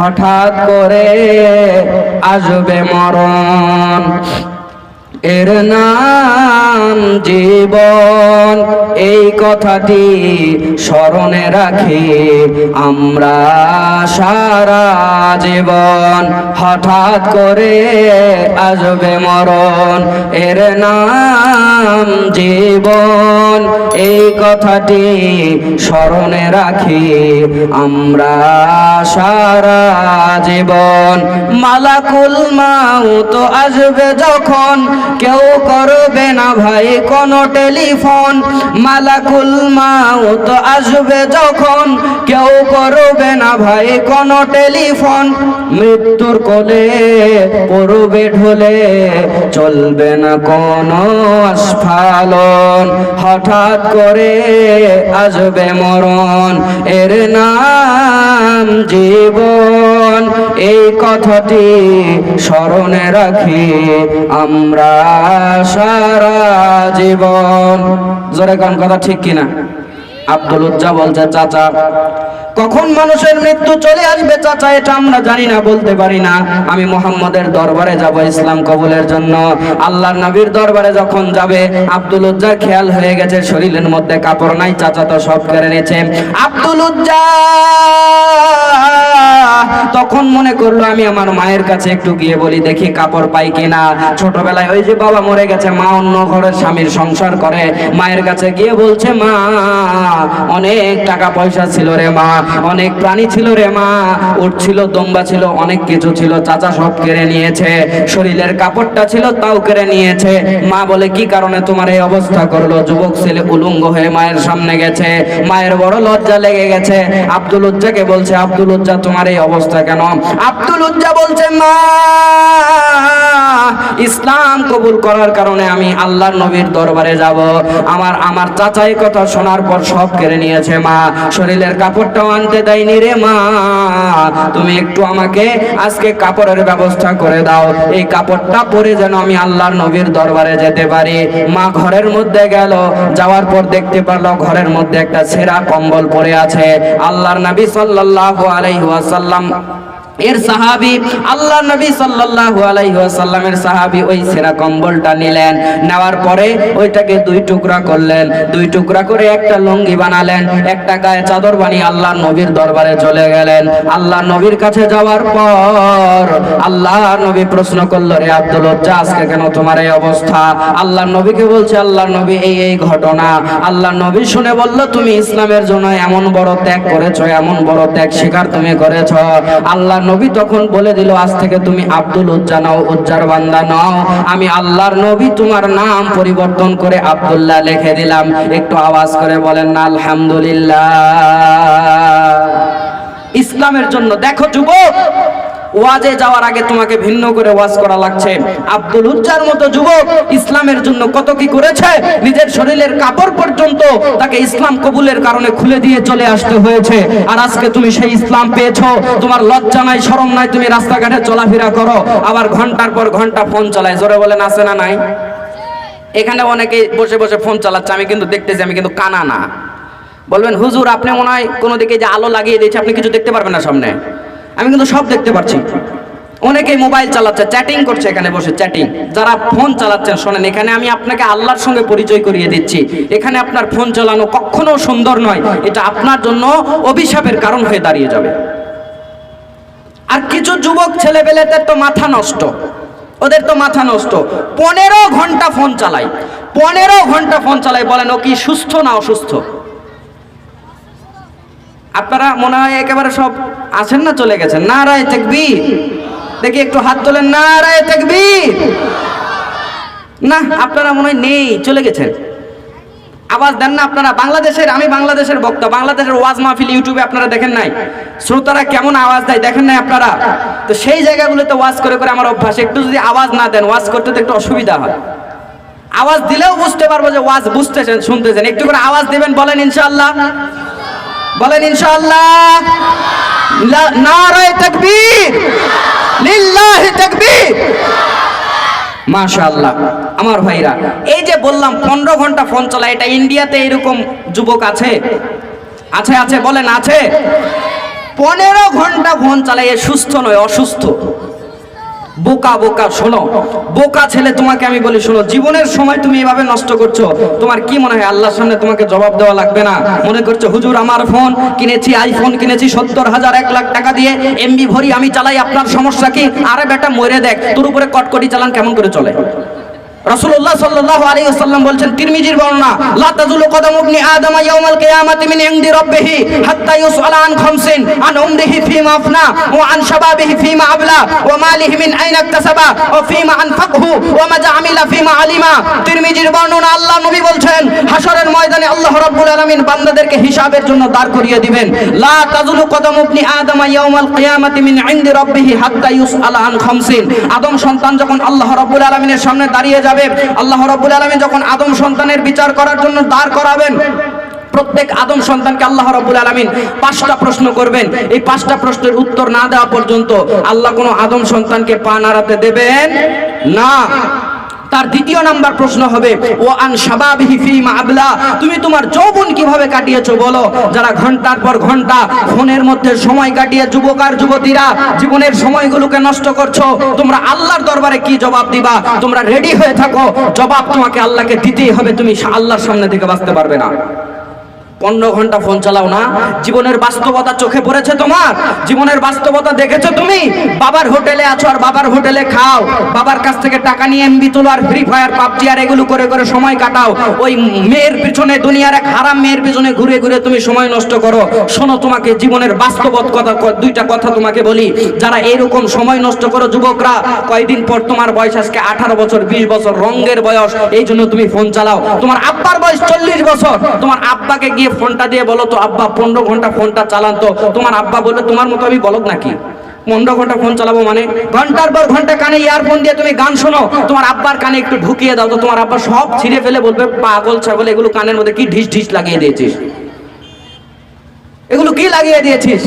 হঠাৎ করে আসবে মরণ। এর নাম জীবন। এই কথাটি স্মরণে রাখি, আমরা সারা জীবন হঠাৎ করে আসবে মরণ। এর নাম জীবন। এই কথাটি স্মরণে রাখি, আমরা সারা জীবন। মালাকুল মাও তো আসবে যখন কেউ করবে না ভাই কোন টেলিফোন। মালাকুল মাউত আসবে যখন, কেউ করবে না ভাই কোন টেলিফোন। মৃত্যুর কোলে, পড়বে ঢলে, চলবে না কোনো আস্ফালন। হঠাৎ করে আসবে মরণ, এর নাম জীবন। এই কথাটি স্মরণে রাখি, আমরা সারা জীবন। জোরে গান, কথা ঠিক কিনা? আব্দুল উজ্জা বলছে চাচা, কখন মানুষের মৃত্যু চলে আসবে চাচা, এটা আমরা জানি না, বলতে পারি না। আমি মোহাম্মদের দরবারে যাব ইসলাম কবুলের জন্য। আল্লাহর নবীর দরবারে যখন যাবে, আব্দুল উজ্জার খেয়াল হয়ে গেছে, শরীরের মধ্যে কাপড় নাই, চাচা তো সব কেড়ে নিয়েছে। আব্দুল উজ্জা তখন মনে করল আমি আমার মায়ের কাছে একটু গিয়ে বলি, দেখি কাপড় পাই কিনা? ছোটবেলায় ওই যে বাবা মরে গেছে, মা অন্য ঘরের স্বামীর সংসার করে, মায়ের কাছে গিয়ে বলছে, মা, অনেক টাকা পয়সা ছিল রে মা, অনেক প্রাণী ছিল রে মা উঠ ছিল, দম্বা ছিল, অনেক কিছু ছিল, চাচা সব কেড়ে নিয়েছে, শরীরের কাপড়টা ছিল, তাও কেড়ে নিয়েছে। মা বলে, কি কারণে তোমার এই অবস্থা করল? যুবক ছেলে উলঙ্গ হয়ে মায়ের সামনে গেছে, মায়ের বড় লজ্জা লেগে গেছে। আব্দুল উজ্জাকে বলছে, আব্দুল উজ্জা, তোমার এই অবস্থা কেন? আব্দুল উজ্জা বলছেন না ইসলাম কবুল করার কারণে আমি আল্লাহর নবীর দরবারে যাব। আমার আমার চাচাই কথা শোনার পর সব কেড়ে নিয়েছে, মা। শরীরের কাপড়টাও আনতে দেয়নি রে, মা। তুমি একটু আমাকে আজকে কাপড়ের ব্যবস্থা করে দাও। এই কাপড়টা পরে যেন আমি আল্লাহর নবীর দরবারে যেতে পারি। মা ঘরের মধ্যে গেল, যাওয়ার পর দেখতে পারল ঘরের মধ্যে একটা ছেঁড়া কম্বল পরে আছে। আল্লাহর নবী সাল্লাল্লাহু আলাইহি ওয়াসাল্লাম এর সাহাবি আল্লাহ নবী সাল্লাল্লাহু আলাইহি ওয়াসাল্লামের সাহাবি ওই সেরা কম্বলটা নিলেন, নেওয়ার পরে ওইটাকে দুই টুকরা করলেন, দুই টুকরা করে একটা লুঙ্গি বানালেন, একটা গায়ে চাদর বানিয়ে আল্লাহ নবীর দরবারে চলে গেলেন। আল্লাহ নবীর কাছে যাওয়ার পর আল্লাহ নবী প্রশ্ন করল, রে আব্দুল উজ্জা আজকে কেন তোমার এই অবস্থা? আল্লাহ নবীকে বলছে আল্লাহ নবী এই এই ঘটনা। আল্লাহ নবী শুনে বলল, তুমি ইসলামের জন্য এমন বড় ত্যাগ করেছ, এমন বড় ত্যাগ স্বীকার তুমি করেছ। আল্লাহ নবী তখন বলে দিল, আজ থেকে তুমি আব্দুল উজ্জা নাও, উজ্জার বান্দা নাও। আমি আল্লাহর নবী, তোমার নাম পরিবর্তন করে আব্দুল্লাহ লিখে দিলাম। একটু আওয়াজ করে বলেন না আলহামদুলিল্লাহ। ইসলামের জন্য দেখো, যুবক! ওয়াজে যাওয়ার আগে তোমাকে ভিন্ন করে ওয়াজ করা লাগছে। আব্দুল উজ্জার মতো যুবক ইসলামের জন্য কত কি করেছে? নিজের শরীরের কাপড় পর্যন্ত তাকে ইসলাম কবুলের কারণে খুলে দিয়ে চলে আসতে হয়েছে। আর আজকে তুমি সেই ইসলাম পেয়েছ। তোমার লজ্জা নাই, শরম নাই, তুমি রাস্তাঘাটে চলাফেরা করো। আবার ঘণ্টার পর ঘণ্টা ফোন চালায়। জোরে বলেন আছে না নাই। এখানে অনেকে বসে বসে ফোন চালাচ্ছে। আমি কিন্তু দেখতেছি, আমি কিন্তু কানা না। বলবেন, হুজুর, আপনি মনে হয় কোনো দিকে যে আলো লাগিয়ে দিয়েছে, আপনি কিছু দেখতে পারবেন না সামনে। আমি কিন্তু সব দেখতে পাচ্ছি অনেকেই মোবাইল চালাচ্ছে চ্যাটিং করছে এখানে বসে চ্যাটিং যারা ফোন চালাচ্ছেন, শোনেন, এখানে আমি আপনাকে আল্লাহর সঙ্গে পরিচয় করিয়ে দিচ্ছি। এখানে আপনার ফোন চালানো কখনো সুন্দর নয়। এটা আপনার জন্য অভিশাপের কারণ হয়ে দাঁড়িয়ে যাবে। আর কিছু যুবক ছেলেবেলেদের তো মাথা নষ্ট। ওদের তো মাথা নষ্ট। পনেরো ঘণ্টা ফোন চালায়। পনেরো ঘণ্টা ফোন চালায়, বলেন, ও কি সুস্থ না অসুস্থ? আপনারা মনে হয় একেবারে সব আছেন না, চলে গেছেন। না রায় তেকবীর। দেখি একটু হাত তোলেন। না রায় তেকবীর। না, আপনারা মনে হয় নেই, চলে গেছেন। আওয়াজ দেন না আপনারা। বাংলাদেশের, আমি বাংলাদেশের বক্তা, বাংলাদেশের ওয়াজ মাহফিল ইউটিউবে আপনারা দেখেন নাই। শ্রোতারা কেমন আওয়াজ দেয় দেখেন নাই আপনারা? তো সেই জায়গাগুলোতে ওয়াজ করে করে আমার অভ্যাস, একটু যদি আওয়াজ না দেন, ওয়াজ করতে তো একটু অসুবিধা হয়। আওয়াজ দিলেও বুঝতে পারব যে ওয়াজ বুঝতেছেন, শুনতেছেন। একটু করে আওয়াজ দেবেন, বলেন ইনশাআল্লাহ। বলেন ইনশাআল্লাহ। নারায় তাকবীর। লিল্লাহি আমার ভাইরা, এই যে বললাম পনেরো ঘণ্টা ফোন চলা এটা ইন্ডিয়াতে এরকম যুবক আছে? আছে আছে, বলেন, আছে। পনেরো ঘণ্টা ফোন চালাইয়ে সুস্থ নয়, অসুস্থ। বোকা বোকা, শোনো। বোকা ছেলে তোমাকে আমি বলি, শোনো, জীবনের সময় তুমি এভাবে নষ্ট করছ, তোমার কি মনে হয়, আল্লাহর সামনে তোমাকে জবাব দেওয়া লাগবে না? মনে করছ, হুজুর, আমার ফোন কিনেছি আইফোন কিনেছি, সত্তর হাজার, এক লাখ টাকা দিয়ে এমবি ভরি আমি চালাই, আপনার সমস্যা কি? আরে বেটা, মরে দেখ, তোর উপরে কটকটি চালান কেমন করে চলে? রাসূলুল্লাহ সাল্লাল্লাহু আলাইহি ওয়াসাল্লাম তিরমিজির বর্ণনা, লা ইবনি আদম ইয়াউমাল কিয়ামাতি মিন ইনদি রাব্বিহি হাত্তা ইউসআলা আন খামসিন, আন উমরিহি ফীমা আফনা, ওয়া আন শাবাবিহি ফীমা আবলা, ওয়া মালিহি মিন আইনা ইকতাসাবা ওয়া ফীমা আনফাকহু, ওয়া মাযা আমিলা ফীমা আলিমা। তিরমিজির বর্ণনা আল্লাহ নবী হাশরের ময়দানে আল্লাহ রাব্বুল আলামিন বান্দাদেরকে হিসাবের জন্য দাঁড় করিয়ে দিবেন। লা তাজুলু কদামু ইবনি আদম ইয়াউমাল কিয়ামাতি মিন ইনদি রাব্বিহি হাত্তা ইউসআলা আন খামসিন। আদম সন্তান যখন আল্লাহ রাব্বুল আলামিনের সামনে দাঁড়িয়ে যাবে। আল্লাহ রব্বুল আলমী যখন আদম সন্তানের বিচার করার জন্য দাঁড় করাবেন, প্রত্যেক আদম সন্তানকে আল্লাহ রবুল আলমিন পাঁচটা প্রশ্ন করবেন। এই পাঁচটা প্রশ্নের উত্তর না দেওয়া পর্যন্ত আল্লাহ কোনো আদম সন্তানকে পা নাড়াতে দেবেন না। তার দ্বিতীয় নাম্বার প্রশ্ন হবে ও আন শাবাবিহি ফিমা আবলা? তুমি তোমার যৌবন কীভাবে কাটিয়েছো বলো? যারা ঘণ্টার পর ঘণ্টা ফোনের মধ্যে সময় কাটিয়ে যুবক আর যুবতীরা জীবনের সময়গুলোকে নষ্ট করছ, তোমরা আল্লাহর দরবারে কি জবাব দিবা? তোমরা রেডি হয়ে থাকো, জবাব তোমাকে আল্লাহকে দিতেই হবে, তুমি আল্লাহর সামনে থেকে বাঁচতে পারবে না। পনেরো ঘণ্টা ফোন চালাও না। জীবনের বাস্তবতা চোখে পড়েছে তোমার। জীবনের বাস্তবতা দেখেছ তুমি? বাবার হোটেলে আছো আর বাবার হোটেলে খাও। বাবার কাছ থেকে টাকা নিয়ে এমবি তোলো আর ফ্রি ফায়ার, পাবজি আর এগুলো করে করে সময় কাটাও। ওই মেয়ের পিছনে, দুনিয়ার এক হারাম মেয়ের পিছনে ঘুরে ঘুরে তুমি সময় নষ্ট করো। শোনো তোমাকে, জীবনের বাস্তবত কথা দুইটা কথা তোমাকে বলি। যারা এরকম সময় নষ্ট করো যুবকরা, কয়দিন পর তোমার বয়স আজকে আঠারো বছর, বিশ বছর, রঙের বয়স, এই জন্য তুমি ফোন চালাও। তোমার আব্বার বয়স চল্লিশ বছর। তোমার আব্বাকে গিয়ে ফোনটা দিয়ে বলো তো, আব্বা, পনেরো ঘণ্টা ফোনটা চালান তো। তোমার আব্বা বলবে তোমার মতো আমি বলদ নাকি? পনেরো ঘণ্টা ফোন চালাবো মানে? ঘণ্টার পর ঘণ্টা কানে ইয়ারফোন দিয়ে তুমি গান শোনো। তোমার আব্বার কানে একটু ঢুকিয়ে দাও তো, তোমার আব্বা সব ছিঁড়ে ফেলে বলবে, পাগল, ছাগল, এগুলো কানের মধ্যে কি ঢিস ঢিস লাগিয়ে দিয়েছিস? এগুলো কি লাগিয়ে দিয়েছিস?